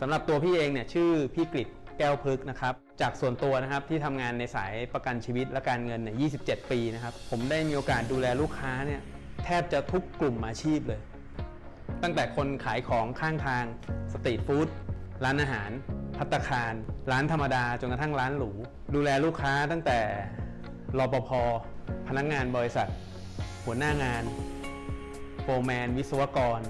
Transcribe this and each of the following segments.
สำหรับตัวพี่เองเนี่ยชื่อพี่กฤษแก้วพฤกษ์นะครับ จากส่วนตัวนะครับที่ทำงานในสายประกันชีวิตและการเงินเนี่ย 27 ปีนะครับ ผมได้มีโอกาสดูแลลูกค้าเนี่ยแทบจะทุกกลุ่มอาชีพเลย ตั้งแต่คนขายของข้างทาง สตรีทฟู้ด ร้านอาหาร พัตคาร ร้านธรรมดา จนกระทั่งร้านหรู ดูแลลูกค้าตั้งแต่รปภ พนักงานบริษัท หัวหน้างาน โฟร์แมน วิศวกร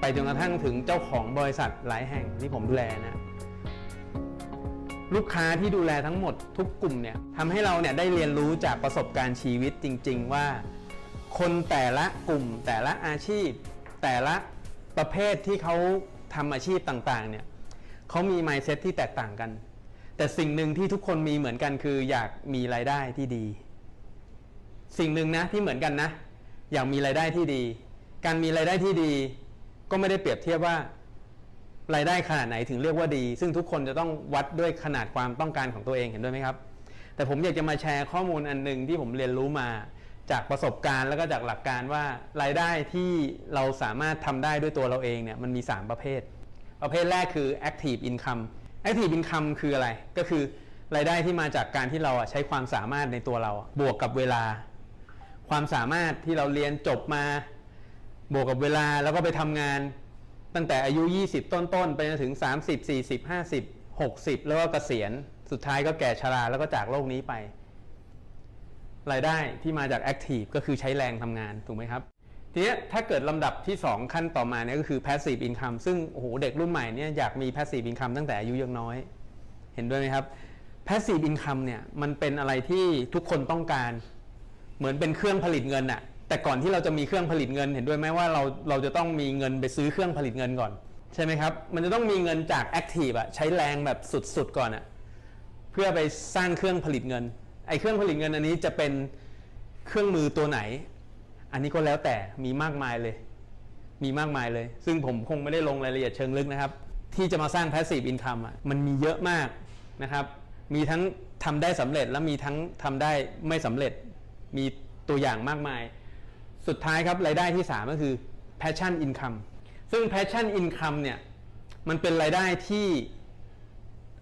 ไปจนกระทั่งถึงเจ้าของบริษัทหลายแห่งที่ผมดูแลนะลูกค้าที่ดูแลทั้งหมดทุกกลุ่มเนี่ยทำให้เราเนี่ยได้เรียนรู้จากประสบการณ์ชีวิตจริง ๆ ว่า คนแต่ละกลุ่มแต่ละอาชีพ แต่ละประเภทที่เขาทำอาชีพต่างๆเนี่ยเขามี mindset ที่แตกต่างกัน แต่สิ่งหนึ่งที่ทุกคนมีเหมือนกันคือ อยากมีรายได้ที่ดี สิ่งหนึ่งนะที่เหมือนกันนะ อยากมีรายได้ที่ดี การมีรายได้ที่ดี ก็ไม่ได้เปรียบเทียบว่ารายได้ขนาดไหนถึงเรียกว่าดี ซึ่งทุกคนจะต้องวัดด้วยขนาดความต้องการของตัวเองเห็นด้วยไหมครับ แต่ผมอยากจะมาแชร์ข้อมูลอันหนึ่งที่ผมเรียนรู้มาจากประสบการณ์แล้วก็จากหลักการว่ารายได้ที่เราสามารถทำได้ด้วยตัวเราเองเนี่ยมันมี 3 ประเภท ประเภทแรกคือ active income active income คืออะไรก็คือรายได้ที่มาจากการที่เราใช้ความสามารถในตัวเราบวกกับเวลา ความสามารถที่เราเรียนจบมา บวกกับเวลาแล้วก็ไปทำงาน ตั้งแต่อายุ 20 ต้นๆ ไปจนถึง 30 40 50 60 แล้วก็เกษียณสุดท้ายก็แก่ชราแล้วก็จากโลกนี้ไป รายได้ที่มาจาก Active ก็คือใช้แรงทำงานถูกไหมครับทีนี้ถ้าเกิดลำดับที่ 2 ขั้นต่อมาเนี่ยก็คือ Passive Income ซึ่งโอ้โหเด็กรุ่นใหม่เนี่ยอยากมี Passive Income ตั้งแต่อายุยังน้อย เห็นด้วยไหมครับ Passive Income เนี่ยมันเป็นอะไรที่ทุกคนต้องการ เหมือนเป็นเครื่องผลิตเงินอะ แต่ก่อนที่เราจะมีเครื่องผลิตเงินเห็นด้วยไหมว่าเราเราจะต้องมีเงินไปซื้อเครื่องผลิตเงินก่อน ใช่ไหมครับ มันจะต้องมีเงินจากแอคทีฟอะใช้แรงแบบสุดๆก่อนอะเพื่อไปสร้างเครื่องผลิตเงินไอ้เครื่องผลิตเงินอันนี้จะเป็นเครื่องมือตัวไหน อันนี้ก็แล้วแต่มีมากมายเลย มีมากมายเลย ซึ่งผมคงไม่ได้ลงรายละเอียดเชิงลึกนะครับ ที่จะมาสร้าง passive income อะมันมีเยอะมากนะครับ มีทั้งทำได้สำเร็จและมีทั้งทำได้ไม่สำเร็จมีตัวอย่างมากมาย สุดท้ายครับรายได้ที่ 3 ก็คือ passion income ซึ่ง passion income เนี่ยมันเป็นรายได้ที่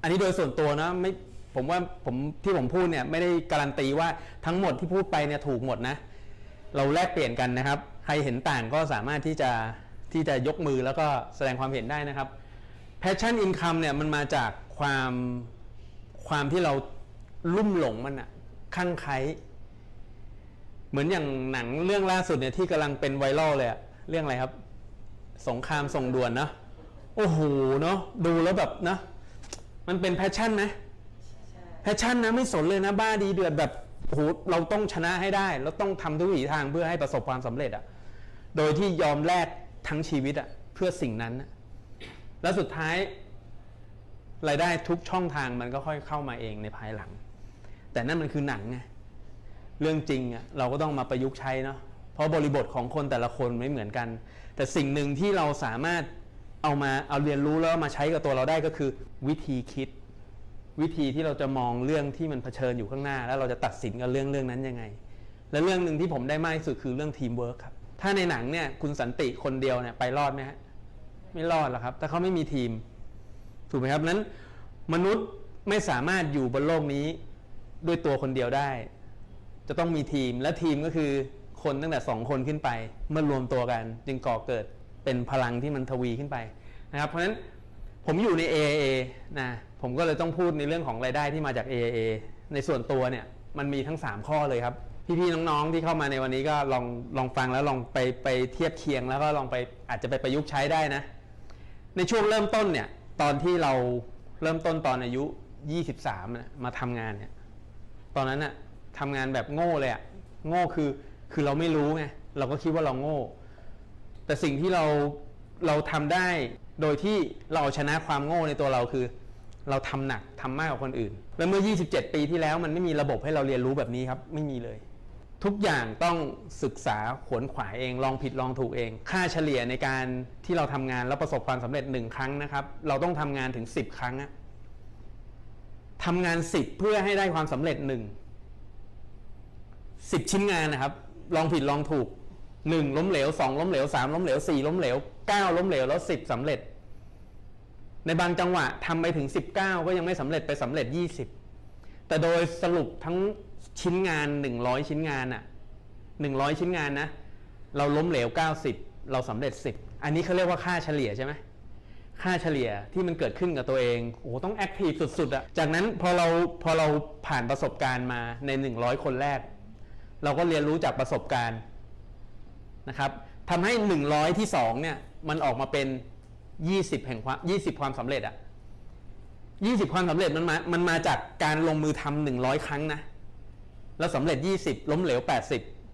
อันนี้โดยส่วนตัวนะไม่ผมว่าผมที่ผมพูดเนี่ยไม่ได้การันตีว่าทั้งหมดที่พูดไปเนี่ยถูกหมดนะ เราแลกเปลี่ยนกันนะครับ ใครเห็นต่างก็สามารถที่จะที่จะยกมือแล้วก็แสดงความเห็นได้นะครับ passion income เนี่ยมันมาจากความความที่เราลุ่มหลงมันอะข้างไคล้ เหมือนอย่างหนังเรื่องล่าสุดเนี่ยที่กำลังเป็นไวรัลเลยอะเรื่องอะไรครับ สงครามส่งด่วนนะโอ้โหเนาะดูแล้วแบบนะ มันเป็นแพชชั่นไหมแพชชั่นนะไม่สนเลยนะ บ้าดีเดือดแบบโอ้โหเราต้องชนะให้ได้เราต้องทำทุกวิถีทางเพื่อให้ประสบความสำเร็จอะโดยที่ยอมแลกทั้งชีวิตอะเพื่อสิ่งนั้นอะแล้วสุดท้ายรายได้ทุกช่องทางมันก็ค่อยเข้ามาเองในภายหลัง แต่นั่นมันคือหนังไง เรื่องจริงอะเราก็ต้องมาประยุกต์ใช้เนาะเพราะบริบทของคนแต่ละคนไม่เหมือนกัน แต่สิ่งหนึ่งที่เราสามารถเอามาเอาเรียนรู้แล้วมาใช้กับตัวเราได้ก็คือ วิธีคิด วิธีที่เราจะมองเรื่องที่มันเผชิญอยู่ข้างหน้า แล้วเราจะตัดสินกับเรื่องเรื่องนั้นยังไง และเรื่องหนึ่งที่ผมได้มากที่สุดคือเรื่องทีมเวิร์คครับถ้าในหนังเนี่ยคุณสันติคนเดียวเนี่ยไปรอดไหมฮะไม่รอดหรอกครับถ้าเขาไม่มีทีม ถูกไหมครับนั้น มนุษย์ไม่สามารถอยู่บนโลกนี้ด้วยตัวคนเดียวได้ จะต้องมีทีมและทีมก็คือคนตั้งแต่สองคนขึ้นไปเมื่อรวมตัวกัน จึงก่อเกิดเป็นพลังที่มันทวีขึ้นไปนะครับเพราะฉะนั้นผมอยู่ใน AAA นะผมก็เลยต้องพูดในเรื่องของรายได้ที่มาจาก AAA ในส่วนตัวเนี่ยมันมีทั้ง 3 ข้อเลยครับ พี่ๆน้องๆที่เข้ามาในวันนี้ก็ลองลองฟังแล้วลองไปไปเทียบเคียงแล้วก็ลองไปอาจจะไปประยุกต์ใช้ได้นะ ในช่วงเริ่มต้นเนี่ยตอนที่เราเริ่มต้นตอนอายุ 23นะมาทำงานเนี่ยตอนนั้นน่ะ ทำงานแบบโง่เลยอะโง่คือคือเราไม่รู้ไงเราก็คิดว่าเราโง่ แต่สิ่งที่เราเราทำได้โดยที่เราเอาชนะความโง่ในตัวเราคือ เราทำหนักทำมากกว่าคนอื่น แล้วเมื่อ 27 ปีที่แล้วมันไม่มีระบบให้เราเรียนรู้แบบนี้ครับ ไม่มีเลย ทุกอย่างต้องศึกษาขวนขวายเอง ลองผิดลองถูกเอง ค่าเฉลี่ยในการที่เราทำงานแล้วประสบความสำเร็จหนึ่งครั้งนะครับ เราต้องทำงานถึง 10 ครั้งอะทำงาน 10 เพื่อให้ได้ความสำเร็จหนึ่ง สิบชิ้นงานนะครับ ลองผิดลองถูกหนึ่งล้มเหลวสองล้มเหลวสามล้มเหลวสี่ล้มเหลวเก้าล้มเหลวแล้วสิบสำเร็จ ในบางจังหวะทำไปถึง 19 ก็ยังไม่สำเร็จไปสำเร็จ 20 แต่โดยสรุปทั้งชิ้นงาน 100 ชิ้นงานอะ100 ชิ้นงานนะ เราล้มเหลว 90 เราสำเร็จ 10 อันนี้เขาเรียกว่าค่าเฉลี่ยใช่ไหมค่าเฉลี่ยที่มันเกิดขึ้นกับตัวเองโอ้โหต้องแอคทีฟสุดๆอะจากนั้นพอเราพอเราผ่านประสบการณ์มาใน 100 คนแรก เราก็เรียนรู้จากประสบการณ์นะครับทำให้ 100 ที่ 2 เนี่ย มันออกมาเป็น 20 แห่งความ 20 ความสำเร็จอะ20 ความสำเร็จมันมา มันมาจากการลงมือทำ100 ครั้งนะ แล้วสำเร็จ 20 ล้มเหลว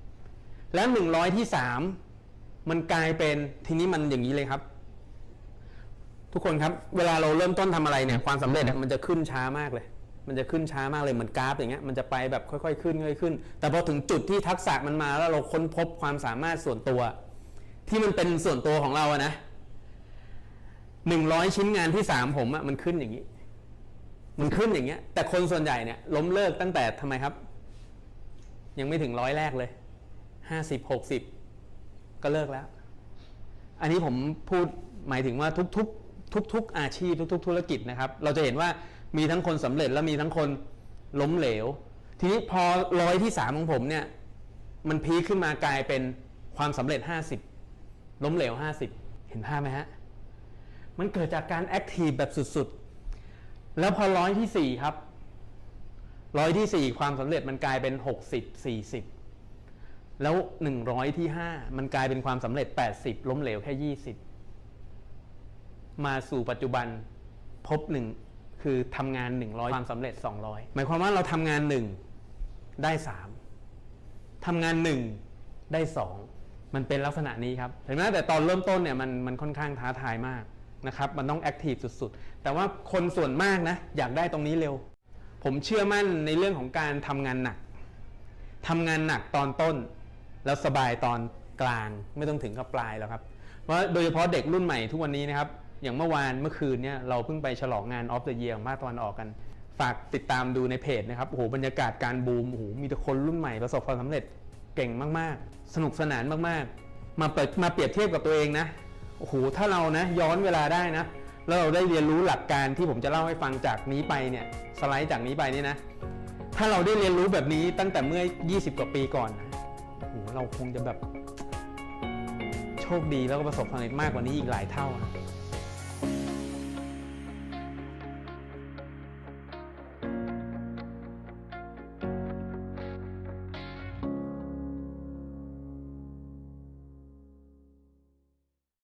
80 แล้ว 100 ที่ 3 มันกลายเป็นทีนี้มันอย่างนี้เลยครับ ทุกคนครับ เวลาเราเริ่มต้นทำอะไรเนี่ย ความสำเร็จมันจะขึ้นช้ามากเลย มันจะขึ้นช้ามากเลยเหมือนกราฟอย่างเงี้ยมันจะไปแบบค่อยๆขึ้นค่อยๆขึ้น แต่พอถึงจุดที่ทักษะมันมาแล้วเราค้นพบความสามารถส่วนตัว ที่มันเป็นส่วนตัวของเราอะนะหนึ่งร้อยชิ้นงานที่สามผมอะมันขึ้นอย่างนี้ มันขึ้นอย่างเงี้ย แต่คนส่วนใหญ่เนี่ย ล้มเลิกตั้งแต่ทำไมครับ ยังไม่ถึงร้อยแรกเลยห้าสิบหกสิบก็เลิกแล้ว อันนี้ผมพูดหมายถึงว่าทุกๆทุกๆอาชีพทุก ๆ ธุรกิจนะครับ เราจะเห็นว่า มีทั้งคนสำเร็จและมีทั้งคนล้มเหลว ทีนี้พอร้อยที่สามของผมเนี่ย มันพีคขึ้นมากลายเป็นความสำเร็จ50ล้มเหลว50เห็นภาพไหมฮะ มันเกิดจากการแอคทีฟแบบสุดๆ แล้วพอร้อยที่สี่ครับร้อยที่สี่ความสำเร็จมันกลายเป็น60 40แล้ว100ที่5มันกลายเป็นความสำเร็จ80ล้มเหลวแค่20มาสู่ปัจจุบันพบหนึ่ง คือทำงาน 100 ความสำเร็จ 200 หมายความว่าเราทำงาน 1 ได้ 3ทำงาน 1 ได้ 2 มันเป็นลักษณะนี้ครับเห็นไหมแต่ตอนเริ่มต้นเนี่ยมันมันค่อนข้างท้าทายมากนะครับมันต้องแอคทีฟสุดๆ แต่ว่าคนส่วนมากนะอยากได้ตรงนี้เร็ว ผมเชื่อมั่นในเรื่องของการทำงานหนักทำงานหนักตอนต้น แล้วสบายตอนกลางไม่ต้องถึงกับปลายแล้วครับเพราะโดยเฉพาะเด็กรุ่นใหม่ทุกวันนี้นะครับ อย่างเมื่อวานเมื่อคืนเนี่ยเราเพิ่งไปฉลองงานออฟเดอะเยียของภาตะวันออกกัน ฝากติดตามดูในเพจนะครับ โอ้โหบรรยากาศการบูม โอ้โห มีแต่คนรุ่นใหม่ประสบความสำเร็จเก่งมากๆ สนุกสนานมากๆ มาเปิดมาเปรียบเทียบกับตัวเองนะ โอ้โห ถ้าเรานะย้อนเวลาได้นะ แล้วเราได้เรียนรู้หลักการที่ผมจะเล่าให้ฟังจากนี้ไปเนี่ยสไลด์จากนี้ไปนี่นะ ถ้าเราได้เรียนรู้แบบนี้ตั้งแต่เมื่อ 20 กว่าปีก่อนนะโอ้โหเราคงจะแบบโชคดีแล้วก็ประสบความสำเร็จมากกว่านี้อีกหลายเท่าอะ